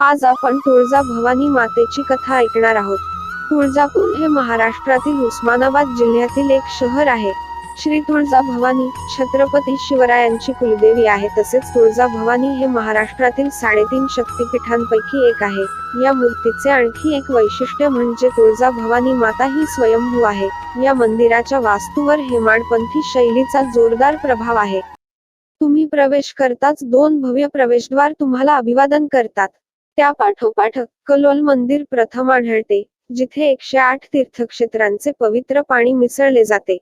आज आपण तुळजा भवानी मातेची कथा ऐकणार आहोत. तुळजापूर हे महाराष्ट्रातील उस्मानाबाद जिल्ह्यातील एक शहर आहे. श्री तुळजा भवानी छत्रपती शिवरायांची कुलदेवी आहे तसेच तुळजा भवानी हे महाराष्ट्रातील साडेतीन शक्तिपीठांपैकी एक आहे. या मूर्तीचे आणखी एक वैशिष्ट्य म्हणजे तुळजा भवानी माता ही स्वयंभू आहे. या मंदिराच्या वास्तूवर हेमाडपंथी शैलीचा जोरदार प्रभाव आहे. तुम्ही प्रवेश करताच दोन भव्य प्रवेशद्वार तुम्हाला अभिवादन करतात. त्या पाठोपाठ कलोल मंदिर प्रथम आढळते जिथे एकशे आठ तीर्थक्षेत्रांचे पवित्र पाणी मिसळले जाते.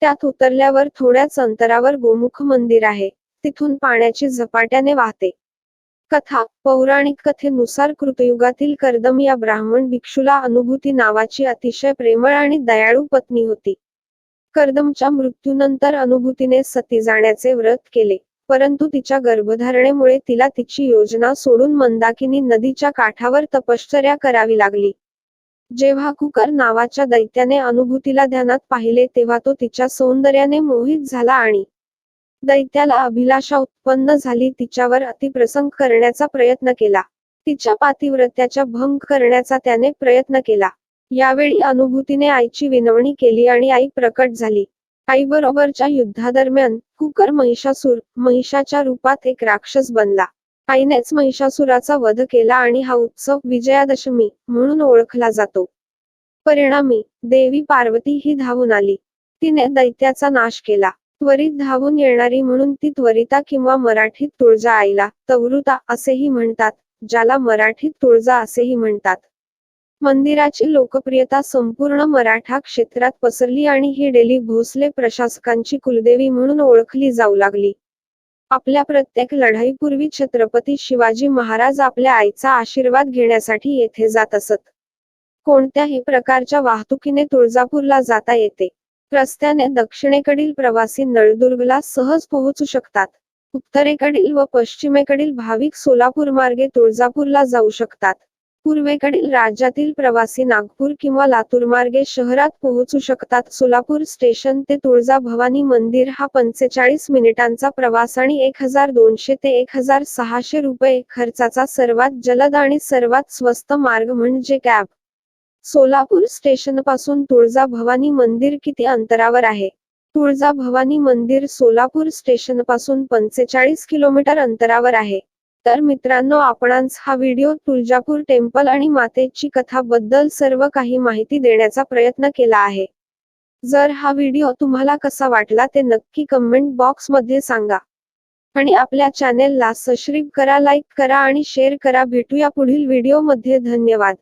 त्यात उतरल्यावर थोड्याच अंतरावर गोमुख मंदिर आहे तिथून पाण्याची झपाट्याने वाहते. कथा पौराणिक कथेनुसार कृतयुगातील कर्दम या ब्राह्मण भिक्षूला अनुभूती नावाची अतिशय प्रेमळ आणि दयाळू पत्नी होती. कर्दमच्या मृत्यूनंतर अनुभूतीने सती जाण्याचे व्रत केले. परंतु तिच्या गर्भधारणेमुळे तिला तिची योजना सोडून मंदाकिनी नदीच्या काठावर तपश्चर्या करावी लागली. जेव्हा कुकर नावाच्या दैत्याने अनुभूतीला ध्यानात पाहिले तेव्हा तो तिच्या सौंदर्याने मोहित झाला आणि दैत्याला अभिलाषा उत्पन्न झाली तिच्यावर अतिप्रसंग करण्याचा प्रयत्न केला. तिच्या पातिव्रत्याचा भंग करण्याचा त्याने प्रयत्न केला. यावेळी अनुभूतीने आईची विनवणी केली आणि आई प्रकट झाली. आईबरोबरच्या युद्धादरम्यान कुकर महिषासूर महिषाच्या रूपात एक राक्षस बनला. आईनेच महिषासुराचा वध केला आणि हा उत्सव विजयादशमी म्हणून ओळखला जातो. परिणामी देवी पार्वती ही धावून आली. तिने दैत्याचा नाश केला. त्वरित धावून येणारी म्हणून ती त्वरिता किंवा मराठीत तुळजा आईला तवरुता असेही म्हणतात ज्याला मराठीत तुळजा असेही म्हणतात. मंदिराची लोकप्रियता संपूर्ण मराठा क्षेत्रात पसरली आणि ही डेली भोसले प्रशासकांची कुलदेवी म्हणून ओळखली जाऊ लागली. आपल्या प्रत्येक लढाईपूर्वी छत्रपती शिवाजी महाराज आपल्या आईचा आशीर्वाद घेण्यासाठी येथे जात असत. कोणत्याही प्रकारच्या वाहतुकीने तुळजापूरला जाता येते. रस्त्याने दक्षिणेकडील प्रवासी नळदुर्गला सहज पोहोचू शकतात. उत्तरेकडील व पश्चिमेकडील भाविक सोलापूर मार्गे तुळजापूरला जाऊ शकतात. पूर्वेकडील राज्यातील प्रवासी नागपूर किंवा लातूर मार्गे शहरात पोहोचू शकतात. सोलापूर स्टेशन ते तुळजा भवानी मंदिर हा पंचेचाळीस मिनिटांचा प्रवास आणि एक हजार दोनशे ते एक हजार सहाशे रुपये खर्चाचा सर्वात जलद आणि सर्वात स्वस्त मार्ग म्हणजे कॅब. सोलापूर स्टेशनपासून तुळजा भवानी मंदिर किती अंतरावर आहे? तुळजा भवानी मंदिर सोलापूर स्टेशनपासून पंचेचाळीस किलोमीटर अंतरावर आहे. तर मित्रांनो आपणांस हा व्हिडिओ तुळजापूर टेम्पल आणि मातेची कथा बद्दल सर्व काही माहिती देण्याचा प्रयत्न केला आहे. जर हा व्हिडिओ तुम्हाला कसा वाटला ते नक्की कमेंट बॉक्समध्ये सांगा. आणि आपल्या चॅनेलला सबस्क्राईब करा लाईक करा आणि शेअर करा. भेटूया पुढील व्हिडिओमध्ये. धन्यवाद.